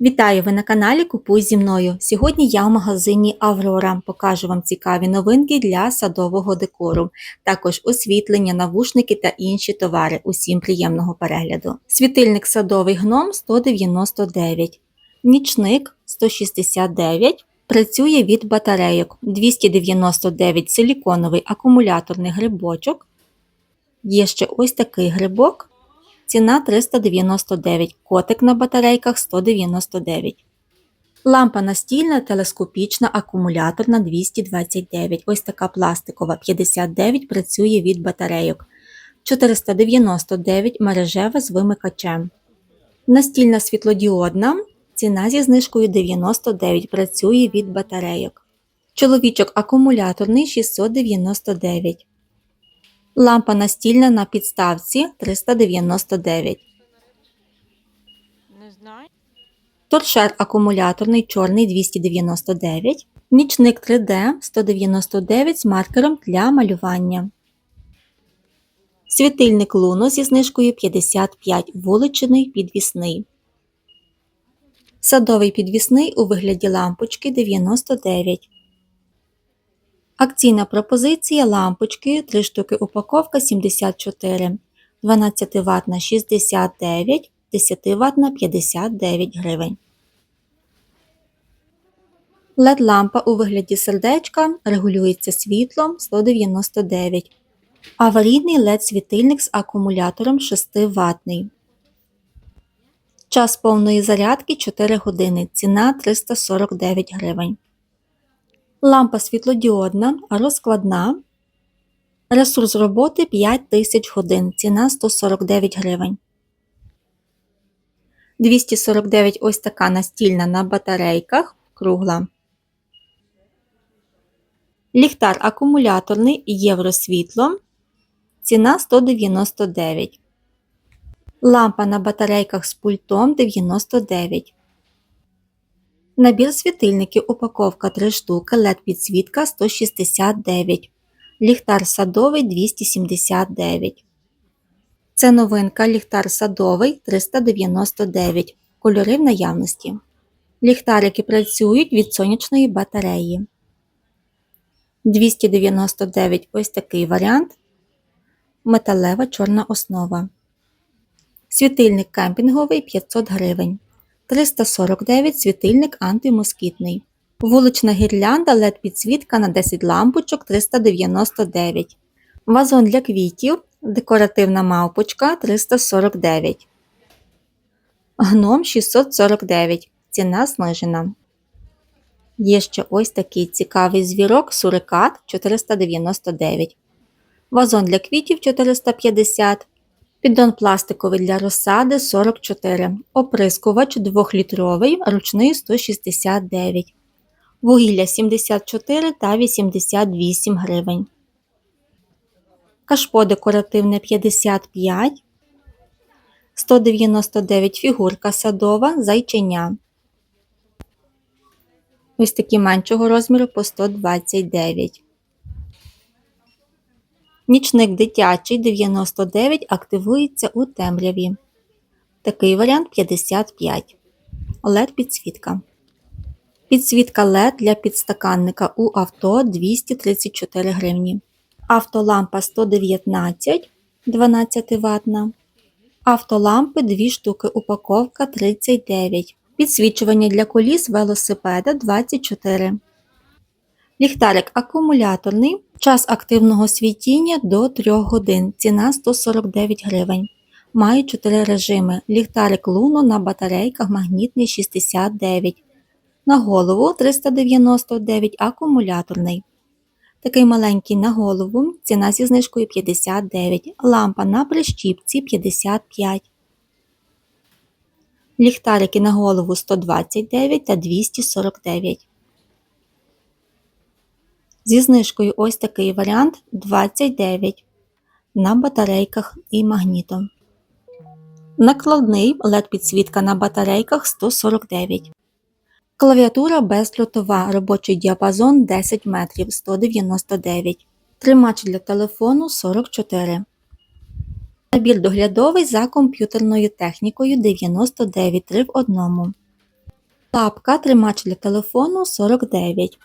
Вітаю! Ви на каналі Купуй зі мною. Сьогодні я в магазині Аврора покажу вам цікаві новинки для садового декору, також освітлення, навушники та інші товари. Усім приємного перегляду. Світильник садовий гном 199, нічник 169. Працює від батарейок 299 силіконовий акумуляторний грибочок. Є ще ось такий грибок. Ціна 399, котик на батарейках 199. Лампа настільна, телескопічна, акумуляторна 229. Ось така пластикова 59 працює від батарейок. 499 мережева з вимикачем. Настільна світлодіодна. Ціна зі знижкою 99 працює від батарейок. Чоловічок акумуляторний 699. Лампа настільна на підставці 399. Не знаю. Торшер акумуляторний чорний 299. Нічник 3D 199 з маркером для малювання. Світильник Луно зі знижкою 55 вуличний підвісний. Садовий підвісний у вигляді лампочки 99. Акційна пропозиція лампочки 3 штуки упаковка 74, 12 Вт на 69, 10 Вт на 59 гривень. led лампа у вигляді сердечка регулюється світлом 199. Аварійний led світильник з акумулятором 6 ватний. Час повної зарядки 4 години. Ціна 349 гривень. Лампа світлодіодна, розкладна. Ресурс роботи 5000 годин. Ціна 149 гривень. 249 ось така настільна на батарейках кругла. Ліхтар акумуляторний євросвітло. Ціна 199. Лампа на батарейках з пультом 99. Набір світильників упаковка 3 штуки, LED підсвітка 169. Ліхтар садовий 279. Це новинка ліхтар садовий 399. Кольори в наявності. Ліхтарики працюють від сонячної батареї. 299 ось такий варіант. Металева чорна основа. Світильник кемпінговий 500 гривень. 349 світильник антимоскітний. Вулична гірлянда LED підсвітка на 10 лампочок 399. Вазон для квітів. Декоративна мавпочка 349. Гном 649. Ціна знижена. Є ще ось такий цікавий звірок сурикат 499. Вазон для квітів 450. Піддон пластиковий для розсади 44, оприскувач 2-літровий, ручний 169, вугілля 74 та 88 гривень. Кашпо декоративне 55, 199 фігурка садова, зайченя. Ось такі меншого розміру по 129. Нічник дитячий 99 активується у темряві. Такий варіант 55. LED підсвітка. Підсвітка LED для підстаканника у авто 234 гривні. Автолампа 119 12 ватна. Автолампи 2 штуки упаковка 39. Підсвічування для коліс велосипеда 24. Ліхтарик акумуляторний. Час активного світіння до 3 годин. Ціна 149 гривень. Має 4 режими. Ліхтарик Луно на батарейках магнітний 69. На голову 399 акумуляторний. Такий маленький на голову. Ціна зі знижкою 59. Лампа на прищіпці 55. Ліхтарики на голову 129 та 249. Зі знижкою ось такий варіант 29 на батарейках і магнітом. Накладний LED підсвітка на батарейках 149. Клавіатура бездротова, робочий діапазон 10 метрів 199. Тримач для телефону 44. Набір доглядовий за комп'ютерною технікою 99 3 в одному. Лапка тримач для телефону 49.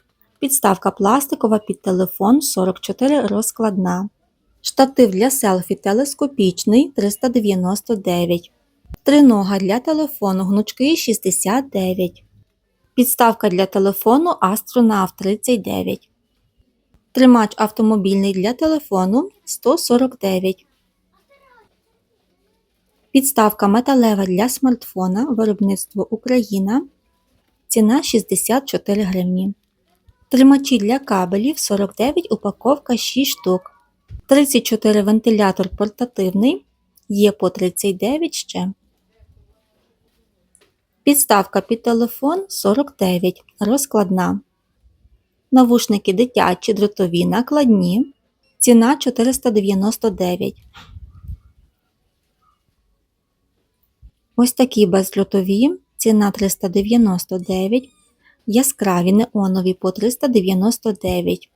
Підставка пластикова під телефон 44 розкладна. Штатив для селфі телескопічний 399. Тринога для телефону гнучкий 69. Підставка для телефону Астронав 39. Тримач автомобільний для телефону 149. Підставка металева для смартфона виробництво Україна. Ціна 64 гривні. Тримачі для кабелів 49 упаковка 6 штук. 34 вентилятор портативний. Є по 39 ще. Підставка під телефон 49. Розкладна. Навушники дитячі дротові накладні. Ціна 499. Ось такі бездротові. Ціна 399. Яскраві неонові по 399.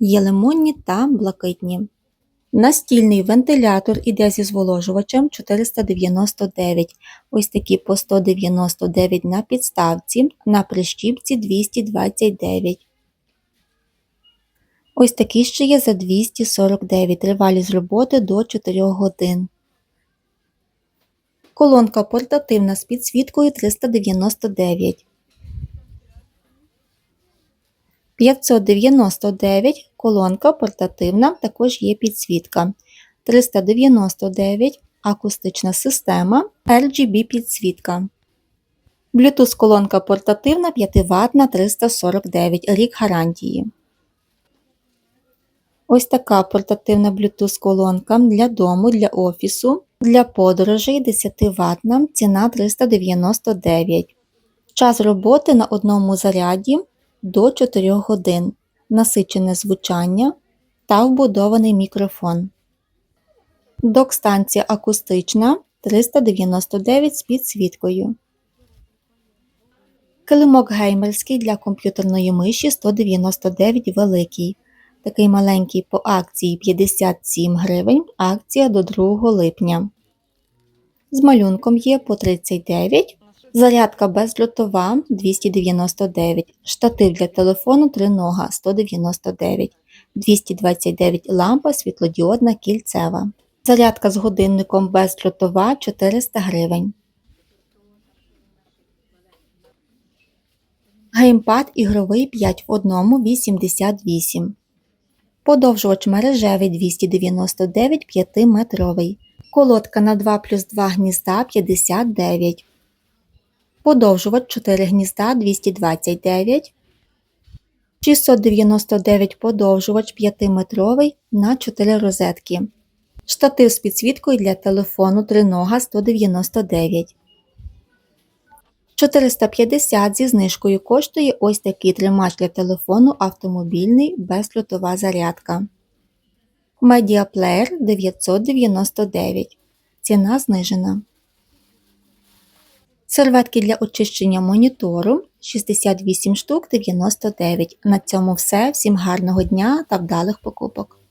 Є лимонні та блакитні. Настільний вентилятор іде зі зволожувачем 499. Ось такі по 199 на підставці, на прищіпці 229. Ось такі ще є за 249. Тривалість роботи до 4 годин. Колонка портативна з підсвіткою 399. 599 колонка портативна, також є підсвітка. 399 акустична система, RGB підсвітка. Bluetooth колонка портативна 5 Вт 349 рік гарантії. Ось така портативна Bluetooth колонка для дому, для офісу, для подорожей 10 Вт, ціна 399. Час роботи на одному заряді до 4 годин, насичене звучання та вбудований мікрофон. Док-станція акустична 399 з підсвіткою. Килимок геймерський для комп'ютерної миші 199 великий. Такий маленький по акції 57 гривень, акція до 2 липня. З малюнком є по 39 Зарядка бездротова 299, штатив для телефону тринога 199, 229 лампа світлодіодна кільцева. Зарядка з годинником бездротова 400 гривень. Геймпад ігровий 5 в 1 88. Подовжувач мережевий 299 5-метровий. Колодка на 2 плюс 2 гнізда 59. Подовжувач 4 гнізда 229. 699 подовжувач 5-метровий на 4 розетки. Штатив з підсвіткою для телефону тринога 199. 450 зі знижкою коштує ось такий тримач для телефону автомобільний безлютова зарядка. Медіаплеєр 999. Ціна знижена. Серветки для очищення монітору 68 штук 99. На цьому все. Всім гарного дня та вдалих покупок!